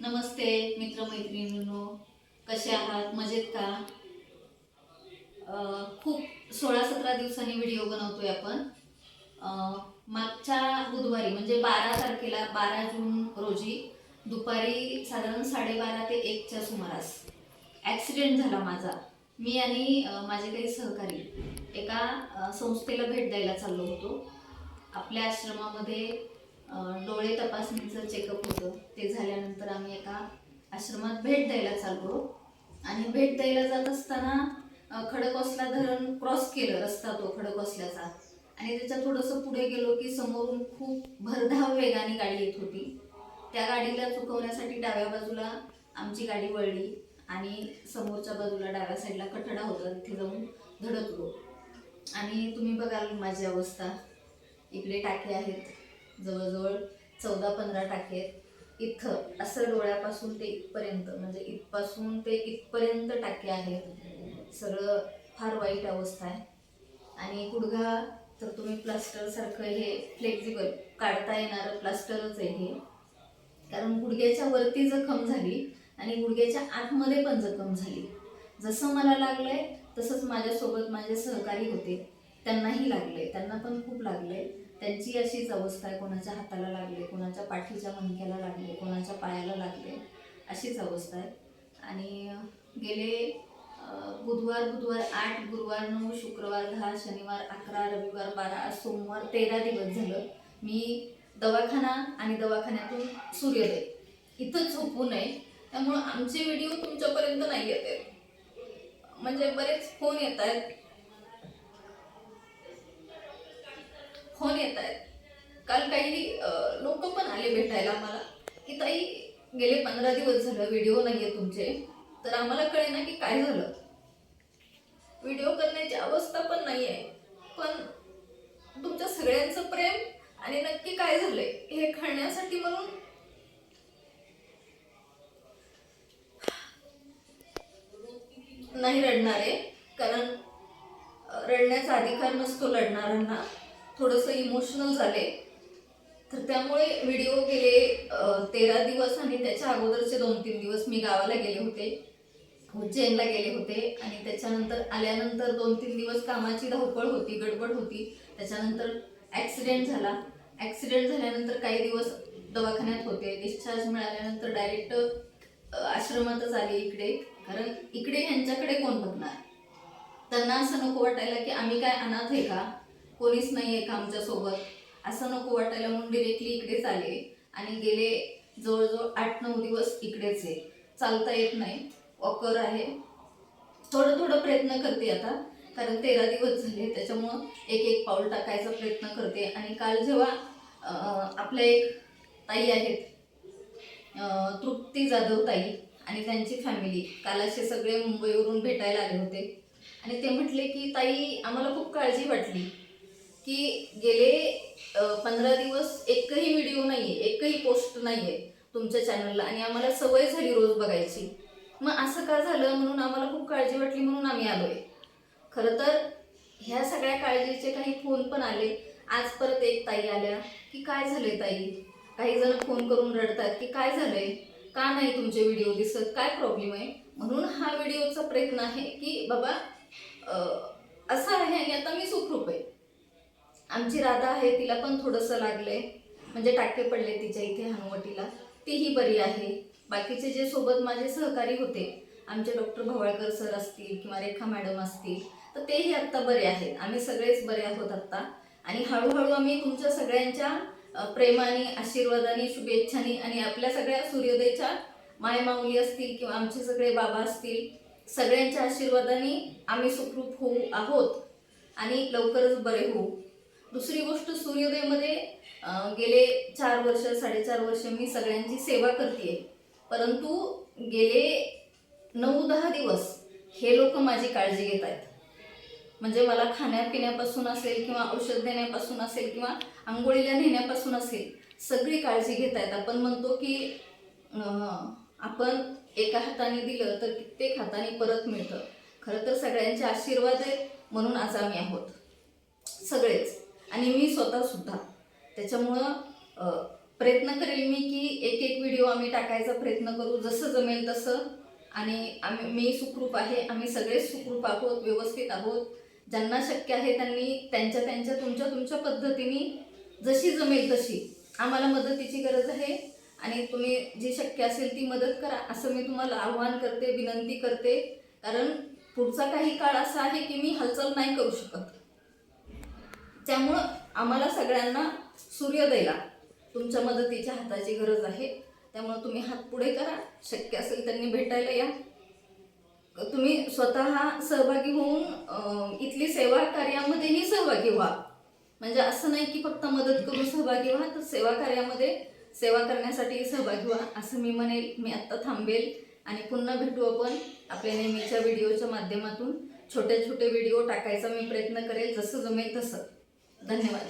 नमस्ते मित्रमैत्रिणींनो. कसे आहात? मजेत का? खूप सोळा सतरा दिवसांनी व्हिडिओ बनवतोय आपण. मागच्या बुधवारी म्हणजे बारा तारखेला बारा जून रोजी दुपारी साधारण साडेबारा ते एकच्या सुमारास ॲक्सिडेंट झाला माझा. मी आणि माझे काही सहकारी एका संस्थेला भेट द्यायला चाललो होतो. आपल्या आश्रमामध्ये डोळे तपासणीचं चेकअप होतं. ते झाल्यानंतर आम्ही एका आश्रमात भेट द्यायला चाललो. आणि भेट द्यायला जात असताना अं, खडकवासला धरण क्रॉस केलं रस्ता तो खडकवासल्याचा. आणि त्याच्या थोडंसं पुढे गेलो की समोरून खूप भरधाव वेगाने गाडी येत होती. त्या गाडीला चुकवण्यासाठी डाव्या बाजूला आमची गाडी वळली आणि समोरच्या बाजूला डाव्या साईडला कठडा होता. तिथे जाऊन धडकलो. आणि तुम्ही बघाल माझी अवस्था. इकडे टाके आहेत. जवळजवळ चौदा पंधरा टाके आहेत इथं असं डोळ्यापासून ते इथपर्यंत म्हणजे इथपासून ते इथपर्यंत टाके आहेत. सगळं फार वाईट अवस्था आहे. आणि गुडघा तर तुम्ही प्लास्टरसारखं हे फ्लेक्झिबल काढता येणारं प्लास्टरच आहे हे. कारण गुडघ्याच्या वरती जखम झाली आणि गुडघ्याच्या आतमध्ये पण जखम झाली. जसं मला लागलं आहे तसंच माझ्यासोबत माझे सहकारी होते. त्यांनाही लागले त्यांना पण खूप लागले त्यांची अशीच अवस्था आहे. कोणाच्या हाताला लागले कोणाच्या पाठीच्या मणक्याला लागले कोणाच्या पायाला लागले अशीच अवस्था आहे. आणि गेले बुधवार बुधवार आठ गुरुवार नऊ शुक्रवार दहा शनिवार अकरा रविवार बारा सोमवार तेरा दिवस झालं. मी दवाखाना आणि दवाखान्यातून सूर्योदय. इथं झोपू नये. त्यामुळं आमचे व्हिडिओ तुमच्यापर्यंत नाही येते आहेत. म्हणजे बरेच फोन येत आहेत फोन येत आहेत काल काही लोक पण आले भेटायला आम्हाला. की ताई गेले पंधरा दिवस झालं व्हिडिओ नाहीये तुमचे. तर आम्हाला कळेना की काय झालं. व्हिडिओ करण्याची अवस्था पण नाही आहे पण तुमच्या सगळ्यांचं प्रेम आणि नक्की काय झालंय हे खाण्यासाठी म्हणून नाही रडणार आहे. कारण रडण्याचा अधिकार नसतो लढणाऱ्यांना. थोडंसं इमोशनल झाले. तर त्यामुळे व्हिडिओ गेले तेरा दिवस आणि त्याच्या अगोदरचे दोन तीन दिवस मी गावाला गेले होते. उज्जैनला गेले होते आणि त्याच्यानंतर आल्यानंतर दोन तीन दिवस कामाची धावपळ होती गडबड होती. त्याच्यानंतर ॲक्सिडेंट झाला. ॲक्सिडेंट झाल्यानंतर काही दिवस दवाखान्यात होते. डिस्चार्ज मिळाल्यानंतर डायरेक्ट आश्रमातच आले इकडे. कारण इकडे ह्यांच्याकडे कोण बघणार? त्यांना असं नको वाटायला की आम्ही काय अनाथ आहे का? कोणीच नाही आहे का आमच्यासोबत? असं नको वाटायला म्हणून डिरेक्टली इकडेच आले आणि गेले जवळजवळ आठ नऊ दिवस इकडेच आहे. चालता येत नाही. वॉकर आहे. थोडं थोडं प्रयत्न करते आता कारण तेरा दिवस झाले त्याच्यामुळं एक एक पाऊल टाकायचा प्रयत्न करते. आणि काल जेव्हा आपल्या एक ताई आहेत तृप्ती जाधव ताई आणि त्यांची फॅमिली काल असे सगळे मुंबईवरून भेटायला आले होते. आणि ते म्हटले की ताई आम्हाला खूप काळजी वाटली. की गेले पंधरा दिवस एकही व्हिडिओ नाही आहे एकही पोस्ट नाही आहे तुमच्या चॅनलला आणि आम्हाला सवय झाली रोज बघायची. मग असं का झालं म्हणून आम्हाला खूप काळजी वाटली म्हणून आम्ही आलो आहे खरं तर ह्या सगळ्या काळजीचे काही फोन पण आले. आज परत एक ताई आल्या की काय झालंय ताई? काही जण फोन करून रडतात की काय झालंय? का नाही तुमचे व्हिडिओ दिसत? काय प्रॉब्लेम आहे? म्हणून हा व्हिडिओचा प्रयत्न आहे की बाबा असा असं आहे आणि आता मी सुखरूप आहे. आमची राधा आहे तिला पण थोडंसं लागलंय. म्हणजे टाके पडले तिच्या इथे हनुवटीला. तीही बरी आहे. बाकीचे जे सोबत माझे सहकारी होते आमचे डॉक्टर भवाळकर सर असतील किंवा रेखा मॅडम असतील तर तेही आत्ता बरे आहेत. आम्ही सगळेच बरे आहोत आत्ता. आणि हळूहळू आम्ही तुमच्या सगळ्यांच्या प्रेमाने आशीर्वादाने शुभेच्छाने आणि आपल्या सगळ्या सूर्योदयच्या मायमाऊली असतील किंवा आमचे सगळे बाबा असतील सगळ्यांच्या आशीर्वादाने आम्ही सुखरूप होऊ आहोत आणि लवकरच बरे होऊ. दुसरी गोष्ट सूर्योदयमध्ये गेले चार वर्ष साडेचार वर्ष मी सगळ्यांची सेवा करते परंतु गेले नऊ दहा दिवस हे लोक माझी काळजी घेत आहेत. म्हणजे मला खाण्यापिण्यापासून असेल किंवा औषध देण्यापासून असेल किंवा आंघोळीला नेण्यापासून असेल सगळी काळजी घेत आहेत. आपण म्हणतो की आपण एका हाताने दिलं तर कित्येक हाताने परत मिळतं. खरं तर सगळ्यांचे आशीर्वाद आहेत म्हणून आज आम्ही आहोत. सगळेच. आणि मी स्वतः सुद्धा. त्याच्यामुळं प्रयत्न करेल मी की एक एक व्हिडिओ आम्ही टाकायचा प्रयत्न करू जसं जमेल तसं. आणि आम्ही मी सुखरूप आहे आम्ही सगळेच सुखरूप आहोत व्यवस्थित आहोत. ज्यांना शक्य आहे त्यांनी त्यांच्या त्यांच्या तुमच्या तुमच्या पद्धतीने जशी जमेल तशी आम्हाला मदतीची गरज आहे. आणि तुम्ही जी शक्य असेल ती मदत करा असं मी तुम्हाला आव्हान करते विनंती करते. कारण पुढचा काही काळ असा आहे की मी हालचाल नाही करू शकत. त्यामुळं आम्हाला सगळ्यांना सूर्योदयला तुमच्या मदतीच्या हाताची गरज आहे. त्यामुळं तुम्ही हात पुढे करा. शक्य असेल त्यांनी भेटायला या. तुम्ही स्वतः सहभागी होऊन इथली सेवा कार्यामध्येही सहभागी व्हा. म्हणजे असं नाही की फक्त मदत करून सहभागी व्हा तर सेवा कार्यामध्ये सेवा करण्यासाठी सहभागी व्हा असं मी म्हणेल. मी आत्ता थांबेल आणि पुन्हा भेटू आपण आपल्या नेहमीच्या व्हिडिओच्या माध्यमातून. छोटे छोटे व्हिडिओ टाकायचा मी प्रयत्न करेल जसं जमेल तसं. धन्यवाद.